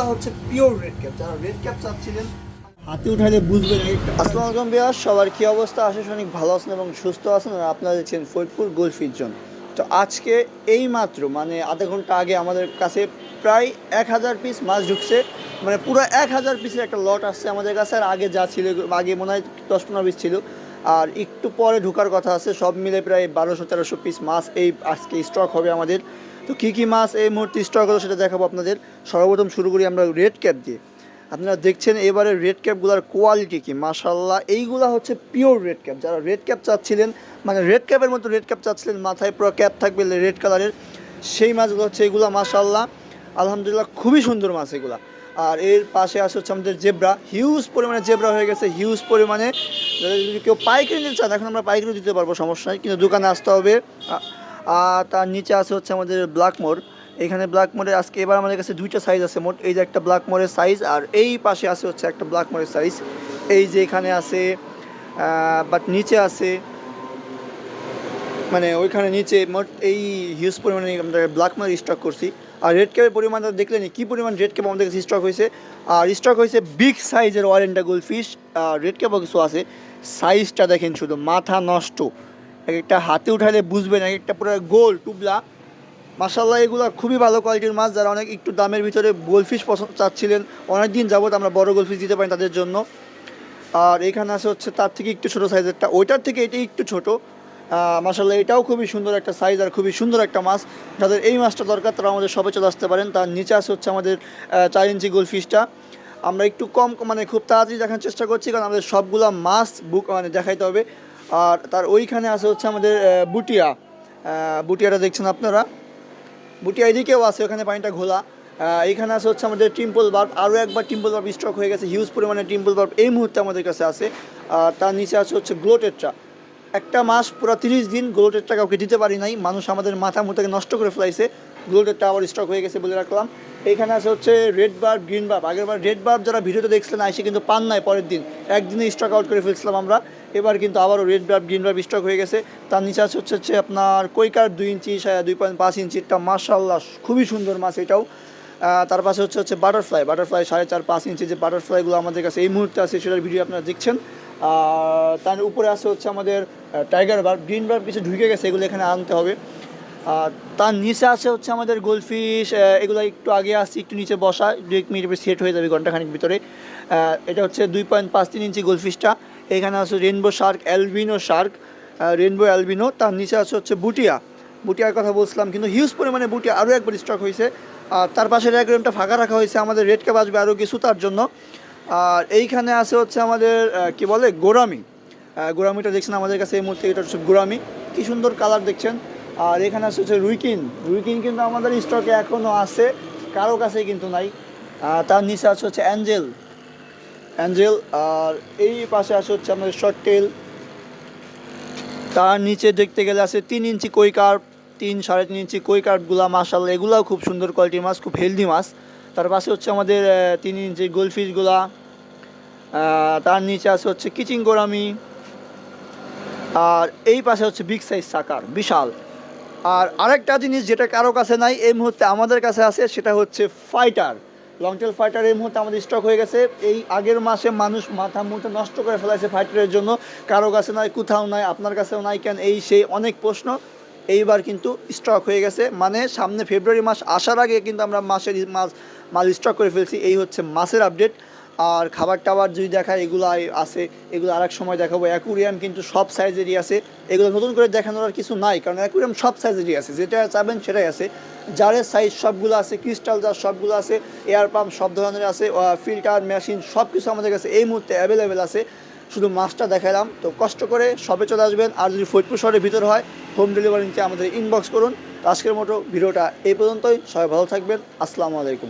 এইগুলো হচ্ছে pure red cap যারা রেড ক্যাপ চাচ্ছিলেন। হাতে উঠাইলে বুঝবেন আসসালামু আলাইকুম বিয়াস সবার কি অবস্থা? আশা অনেক ভালো আছেন এবং সুস্থ আছেন আর আপনারা দেখছেন ফরিদপুর গোলফিট জোন। তো আজকে এই মাত্র মানে আধা ঘণ্টা আগে আমাদের কাছে প্রায় এক হাজার পিস মাছ ঢুকছে। মানে পুরো এক হাজার পিসের একটা লট আসছে আমাদের কাছে। আর আগে যা ছিল আগে মনে হয় দশ পনেরো পিস ছিল। আর একটু পরে ঢোকার কথা আছে সব মিলে প্রায় বারোশো তেরোশো পিস মাছ এই আজকে স্টক হবে আমাদের। তো কী কী মাছ এই মুহূর্তে স্টক হলো সেটা দেখাবো আপনাদের। সর্বপ্রথম শুরু করি আমরা রেড ক্যাপ দিয়ে। আপনারা দেখছেন এবারে রেড ক্যাপগুলোর কোয়ালিটি কী? মাশাল্লাহ এইগুলা হচ্ছে পিওর রেড ক্যাপ যারা রেড ক্যাপ চাচ্ছিলেন মানে রেড ক্যাপের মতো রেড ক্যাপ চাচ্ছিলেন, মাথায় পুরো ক্যাপ থাকবে রেড কালারের সেই মাছগুলো হচ্ছে এগুলো মাশাল্লাহ আলহামদুলিল্লাহ, খুবই সুন্দর মাছ এগুলা। আর এর পাশে আসে হচ্ছে আমাদের জেব্রা হিউজ পরিমাণে জেব্রা হয়ে গেছে হিউজ পরিমাণে। যদি কেউ পাইকারি নিতে চান, এখন আমরা পাইকারি দিতে পারব, সমস্যা কিন্তু দোকানে আসতে হবে। আর তার নিচে আছে হচ্ছে আমাদের ব্ল্যাক মোর। এখানে ব্ল্যাক মোড়ের আজকে এবার আমাদের কাছে দুইটা সাইজ আছে মোট। এই যে একটা ব্ল্যাক মোড়ের সাইজ আর এই পাশে আছে হচ্ছে একটা ব্ল্যাক মোড়ের সাইজ এই যে এখানে আছে বাট নিচে আছে মানে ওইখানে নিচে মোট এই হিউজ পরিমাণে আমরা ব্ল্যাক মার স্টক করছি। আর রেড ক্যাপের পরিমাণটা দেখলেন কী পরিমাণ রেড ক্যাপ আমাদের কাছে স্টক হয়েছে? আর স্টক হয়েছে বিগ সাইজের ওয়ারেন্টা গোল ফিশ আর রেড ক্যাপও কিছু আছে। সাইজটা দেখেন শুধু, মাথা নষ্ট। এক একটা হাতে উঠাইলে বুঝবেন এক একটা পুরো গোল, টুবলা। মাসাল্লাহ এগুলো খুবই ভালো কোয়ালিটির মাছ। যারা অনেক একটু দামের ভিতরে গোলফিশ পছন্দ চাচ্ছিলেন অনেক দিন যাবত আমরা বড় গোলফিশ দিতে পারি তাদের জন্য। আর এখানে আছে হচ্ছে তার থেকে একটু ছোটো সাইজেরটা ওইটার থেকে এটা একটু ছোটো। মাসাল্লাহ এটাও খুবই সুন্দর একটা সাইজ আর খুবই সুন্দর একটা মাছ। যাদের এই মাছটা দরকার, তারা আমাদের সবে চলে আসতে পারেন। তার নিচে আছে হচ্ছে আমাদের চার ইঞ্চি গোলফিশটা আমরা একটু কম মানে খুব তাড়াতাড়ি দেখার চেষ্টা করছি, কারণ আমাদের সবগুলা মাছ বুক মানে দেখাইতে হবে। আর তার ওইখানে আছে হচ্ছে আমাদের বুটিয়া। বুটিয়াটা দেখছেন আপনারা? বুটিয়া এদিকেও আছে ওখানে পানিটা ঘোলা। আহ, এইখানে আছে হচ্ছে আমাদের টিম্পল বাল্ব আরও একবার টিম্পল বাল্ব স্টক হয়ে গেছে হিউজ পরিমাণে টিম্পল বাল্ব এই মুহূর্তে আমাদের কাছে আছে। আর তার নিচে আছে হচ্ছে গ্লোটেটটা একটা মাস পুরো তিরিশ দিন গ্লোটেটটা কাউকে দিতে পারি নাই মানুষ আমাদের মাথা মুথাকে নষ্ট করে ফেলাইছে। গ্লোটেটটা আবার স্টক হয়ে গেছে বলে রাখলাম। এইখানে আছে হচ্ছে রেড বার্ব গ্রিন বার্ব। আগের বার রেড বার্ব যারা ভিডিওতে দেখছিলেন আইসে কিন্তু পান নাই পরের দিন। একদিনে স্টক আউট করে ফেলছিলাম আমরা। এবার কিন্তু আবারও red barb green barb stock হয়ে গেছে। তার নিচে আছে হচ্ছে হচ্ছে আপনার কৈকার দুই ইঞ্চি দুই পয়েন্ট পাঁচ ইঞ্চিটা মার্শাল্লাহ খুবই সুন্দর মাছ এটাও। তার পাশে হচ্ছে হচ্ছে বাটারফ্লাই বাটারফ্লাই সাড়ে চার পাঁচ ইঞ্চি যে বাটারফ্লাইগুলো আমাদের কাছে এই মুহূর্তে আছে, সেটার ভিডিও আপনারা দেখছেন। আর তার উপরে আছে হচ্ছে আমাদের টাইগার বার গ্রিন বার কিছু ঢুকে গেছে, এগুলো এখানে আনতে হবে। আর তার নিচে আছে হচ্ছে আমাদের গোলফিশ এগুলো একটু আগে আসছে, একটু নিচে বসা দু এক মিনিট সেট হয়ে যাবে ঘন্টাখানিক ভিতরে। এটা হচ্ছে দুই পয়েন্ট পাঁচ তিন ইঞ্চি গোলফিশটা এখানে আছে rainbow shark, albino shark rainbow, albino, তার নিচে আছে হচ্ছে বুটিয়া। বুটিয়ার কথা বলছিলাম, কিন্তু হিউজ পরিমাণে বুটিয়া আরও একবার স্টক হয়েছে। আর তার পাশে অ্যাকোয়ারিয়ামটা ফাঁকা রাখা হয়েছে, আমাদের রেড ক্যাপ আসবে আরও কিছু তার জন্য। আর এইখানে আছে হচ্ছে আমাদের কি বলে গোরামি গোরামিটা দেখছেন আমাদের কাছে এই মুহূর্তে, এটা হচ্ছে গোরামি কি সুন্দর কালার দেখছেন। আর এখানে আছে হচ্ছে রুইকিন। রুইকিন কিন্তু আমাদের স্টকে এখনও আছে, কারও কাছেই কিন্তু নাই। তার নিচে আছে হচ্ছে অ্যাঞ্জেল। অ্যাঞ্জেল, আর এই পাশে আছে হচ্ছে আমাদের শর্ট টেল তার নিচে দেখতে গেলে আছে তিন ইঞ্চি কই কার্প তিন সাড়ে তিন ইঞ্চি কই কার্পগুলো মাসাল্লাহ এগুলাও খুব সুন্দর কোয়ালিটির মাছ, খুব হেলদি মাছ। তার পাশে হচ্ছে আমাদের তিন ইঞ্চি গোলফিশগুলা তার নিচে আছে হচ্ছে কিচিং গোরামি। আর এই পাশে হচ্ছে বিগ সাইজ সাকার, বিশাল। আর আরেকটা জিনিস যেটা কারও কাছে নাই, এই মুহূর্তে আমাদের কাছে আছে, সেটা হচ্ছে ফাইটার লংটেল ফাইটার এই মুহূর্তে আমাদের স্টক হয়ে গেছে। এই আগের মাসে মানুষ মাথা মুহূর্তে নষ্ট করে ফেলাইছে ফাইটারের জন্য। কারও কাছে নাই, কোথাও নাই, আপনার কাছেও নাই কেন? এই সেই অনেক প্রশ্ন। এইবার কিন্তু স্টক হয়ে গেছে। মানে সামনে ফেব্রুয়ারি মাস আসার আগে কিন্তু আমরা মাসের মাছ মাল স্টক করে ফেলছি। এই হচ্ছে মাসের আপডেট আর খাবার টাবার যদি দেখায় এগুলো আছে, এগুলো আরেক সময় দেখাবো। অ্যাকুরিয়াম কিন্তু সব সাইজেরই আছে। এগুলো নতুন করে দেখানোর আর কিছু নাই, কারণ অ্যাকুরিয়াম সব সাইজেরই আছে। যেটা চাবেন সেটাই আছে। জারের সাইজ সবগুলো আছে ক্রিস্টাল জার সবগুলো আছে এয়ার পাম্প সব ধরনের আছে ফিল্টার মেশিন সব কিছু আমাদের কাছে এই মুহূর্তে অ্যাভেলেবেল আছে। শুধু মাছটা দেখালাম। তো কষ্ট করে সবে চলে আসবেন, আর যদি ফরিদপুর শহরের ভিতর হয় হোম ডেলিভারি নিতে আমাদের ইনবক্স করুন। আজকের মতো ভিডিওটা এই পর্যন্তই। সবাই ভালো থাকবেন। আসসালামু আলাইকুম।